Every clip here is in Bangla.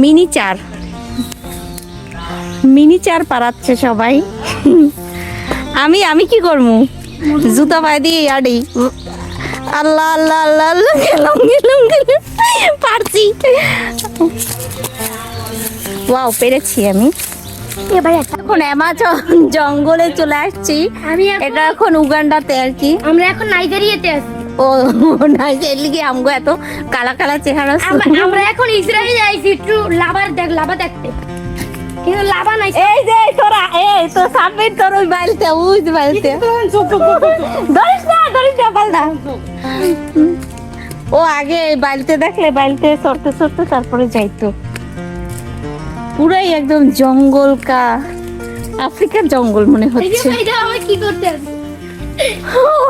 মিনি চার। মিনি চার পাড়াচ্ছে সবাই। আমি আমি কি করব জুতা পায়ে দিয়ে আডি আল্লাহ আল্লাহ আল্লাহ আল্লাহ গেলাম গেলাম গেলাম। পারছি। ওয়াও পেরেছি আমি। এবার এখন অ্যামাজন জঙ্গলে চলে আসছি। আমি এটা এখন উগান্ডাতে আর কি। আমরা এখন নাইজেরিয়াতে আছি। ও আমগো এত কালা কালা চেহারা আমরা আমরা এখন ইসরায়েল যাইছি একটু লাভার দেখ লাভা দেখতে। কিন্তু লাভা নাই। এই যে তোরা এই তো সামনে তোর ওই বাইলতে ওই যে বাইলতে ধরিস না ধরিস না বাল না ও আগে বাইলতে দেখলে বাইলতে সরতে সরতে তারপরে যাইতো। পুরাই একদম জঙ্গল কা আফ্রিকার জঙ্গল মনে এই যে হচ্ছে। কি করতে আছে?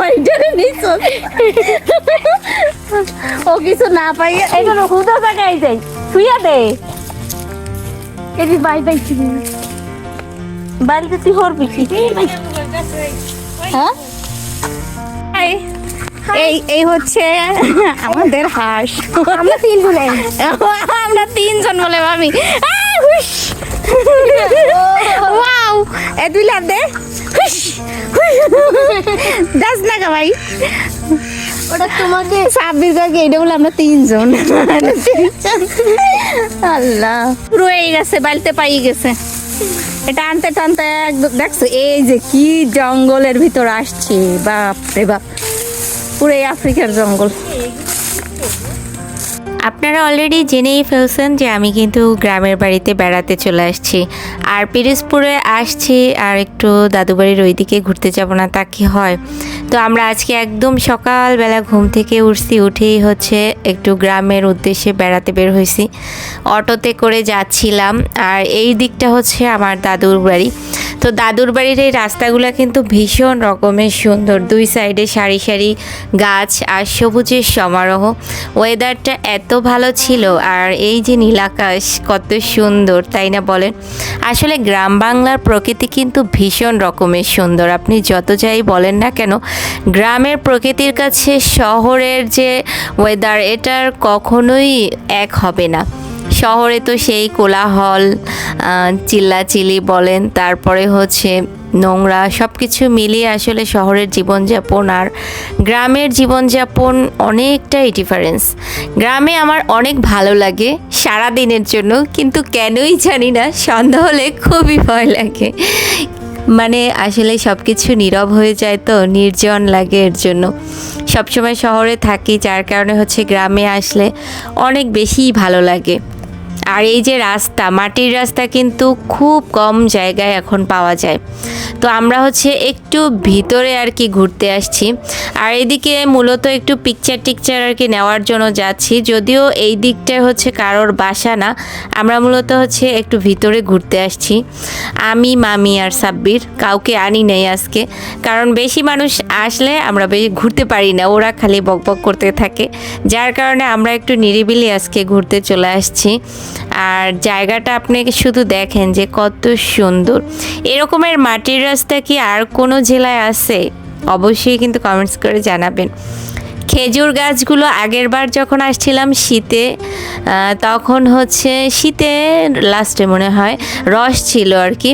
ওইটারে নিছ ও কিছু না পাই এখন হুদা জায়গায় যাই শুইয়া দে এই যে বাই বাই ছিল বাড়িতে তুই হরবি কি হ্যাঁ এই- হচ্ছে আমাদের হাঁস। আমরা তিনজন আমরা তিনজন বলে আমি ওয়াও এ দুই লাভ দে। দাস না গা ভাই। ওটা তোমাকে ছাব্বিশ বার এটা বলে আমরা তিনজন। তিনজন। আল্লাহ। পুরো এই গেছে বাড়িতে পাই গেছে। এটা আনতে টানতে একদম দেখছ এই যে কি জঙ্গলের ভিতর আসছে। বাপ রে বাপ। পুরো আফ্রিকার জঙ্গল। আপনারা অলরেডি জেনেই ফেলছেন যে আমি কিন্তু গ্রামের বাড়িতে বেড়াতে চলে আসছি। আর পিরিজপুরে আসছি আর একটু দাদু বাড়ির ওইদিকে ঘুরতে যাব না, তা কি হয়? তো আমরা আজকে একদম সকালবেলা ঘুম থেকে উঠছি, উঠেই হচ্ছে একটু গ্রামের উদ্দেশ্যে বেড়াতে বের হয়েছি। অটোতে করে যাচ্ছিলাম আর এই দিকটা হচ্ছে আমার দাদুর বাড়ি। তো দাদুর বাড়ির এই রাস্তাগুলো কিন্তু ভীষণ রকমের সুন্দর। দুই সাইডে সারি সারি গাছ আর সবুজের সমারোহ। ওয়েদারটা এত ভালো ছিল আর এই যে নীলাকাশ কত সুন্দর, তাই না বলেন? আসলে গ্রাম বাংলার প্রকৃতি কিন্তু ভীষণ রকমের সুন্দর। আপনি যত যাই বলেন না কেন, গ্রামের প্রকৃতির কাছে শহরের যে ওয়েদার এটার কখনোই এক হবে না। শহরে তো সেই কোলাহল আহ, চিল্লাচিল্লি বলেন তারপরে হচ্ছে নোংরা সব কিছু মিলিয়ে আসলে শহরের জীবনযাপন আর গ্রামের জীবনযাপন অনেকটাই ডিফারেন্স গ্রামে আমার অনেক ভালো লাগে সারা দিনের জন্য কিন্তু কেনই জানি না সন্ধ্যা হলে খুবই ভয় লাগে। মানে আসলে সব কিছু নীরব হয়ে যায় তো নির্জন লাগে এর জন্য। সবসময় শহরে থাকি যার কারণে হচ্ছে গ্রামে আসলে অনেক বেশিই ভালো লাগে। আর এই যে রাস্তা মাটির রাস্তা কিন্তু খুব কম জায়গায় এখন পাওয়া যায়। তো আমরা হচ্ছে একটু ভিতরে আর কি ঘুরতে আসছি। আর এদিকে মূলত একটু পিকচার টিকচার আর কি নেওয়ার জন্য যাচ্ছি। যদিও এই দিকটায় হচ্ছে কারোর বাসা না, আমরা মূলত হচ্ছে একটু ভিতরে ঘুরতে আসছি। আমি, মামি আর সাব্বির, কাউকে আনি নেই আজকে। কারণ বেশি মানুষ আসলে আমরা বেশি ঘুরতে পারি না, ওরা খালি বকবক করতে থাকে। যার কারণে আমরা একটু নিরিবিলি আজকে ঘুরতে চলে আসছি। আর জায়গাটা আপনি শুধু দেখেন যে কত সুন্দর। এরকমের মাটির রাস্তা কি আর কোনো জেলায় আছে? অবশ্যই কিন্তু কমেন্টস করে জানাবেন। খেজুর গাছগুলো আগের বার যখন আসছিলাম শীতে তখন হচ্ছে শীতে লাস্টে মনে হয় রস ছিল আর কি।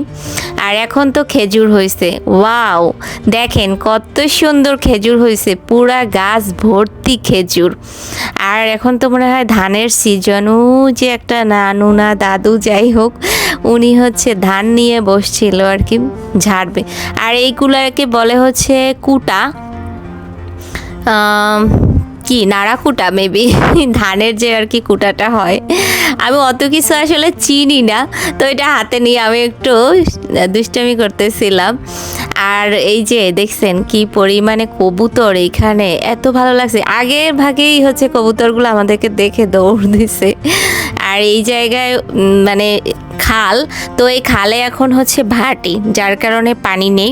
আর এখন তো খেজুর হয়েছে ওয়াও দেখেন কত সুন্দর খেজুর হয়েছে পুরা গাছ ভর্তি খেজুর। আর এখন তো মনে হয় ধানের সিজনও যে একটা নানু না দাদু যাই হোক উনি হচ্ছে ধান নিয়ে বসছিল আর কি, ঝাড়বে। আর এই এইগুলোকে বলে হচ্ছে কুটা। কি, নাড়া কুটা মেবি ধানের যে আর কি কুটাটা হয়। আমি অত কিছু আসলে চিনি না, তো এটা হাতে নিয়ে আমি একটু দুষ্টামি করতেছিলাম। আর এই যে দেখছেন কি পরিমাণে কবুতর এইখানে এত ভালো লাগছে। আগের ভাগেই হচ্ছে কবুতরগুলো আমাদেরকে দেখে দৌড় দিছে। আর এই জায়গায় মানে খাল, তো এই খালে এখন হচ্ছে ভাটি, যার কারণে পানি নেই।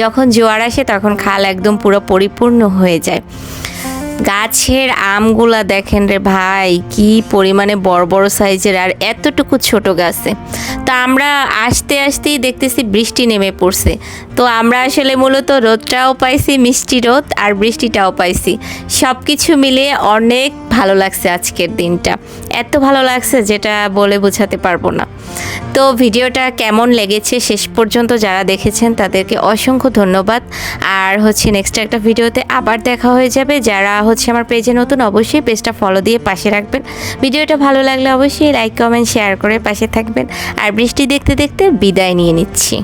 যখন জোয়ার আসে তখন খাল একদম পুরো পরিপূর্ণ হয়ে যায়। গাছের আমগুলা দেখেন রে ভাই, কি পরিমাণে বড় বড় সাইজের আর এতটুকু ছোট গাছে। তো আমরা আসতে আসতেই দেখতেছি বৃষ্টি নেমে পড়ছে। তো আমরা আসলে মূলত রোদটাও পাইছি, মিষ্টি রোদ আর বৃষ্টিটাও পাইছি। সব কিছু মিলিয়ে অনেক ভালো লাগছে আজকের দিনটা। এত ভালো লাগছে যেটা বলে বোঝাতে পারব না। তো ভিডিওটা কেমন লেগেছে শেষ পর্যন্ত যারা দেখেছেন তাদেরকে অসংখ্য ধন্যবাদ। আর হচ্ছে নেক্সট একটা ভিডিওতে আবার দেখা হয়ে যাবে। যারা হচ্ছে আমার পেজে নতুন অবশ্যই পেজটা ফলো দিয়ে পাশে রাখবেন। ভিডিওটা ভালো লাগলে অবশ্যই লাইক কমেন্ট শেয়ার করে পাশে থাকবেন। আর বৃষ্টি দেখতে দেখতে বিদায় নিয়ে নিচ্ছি।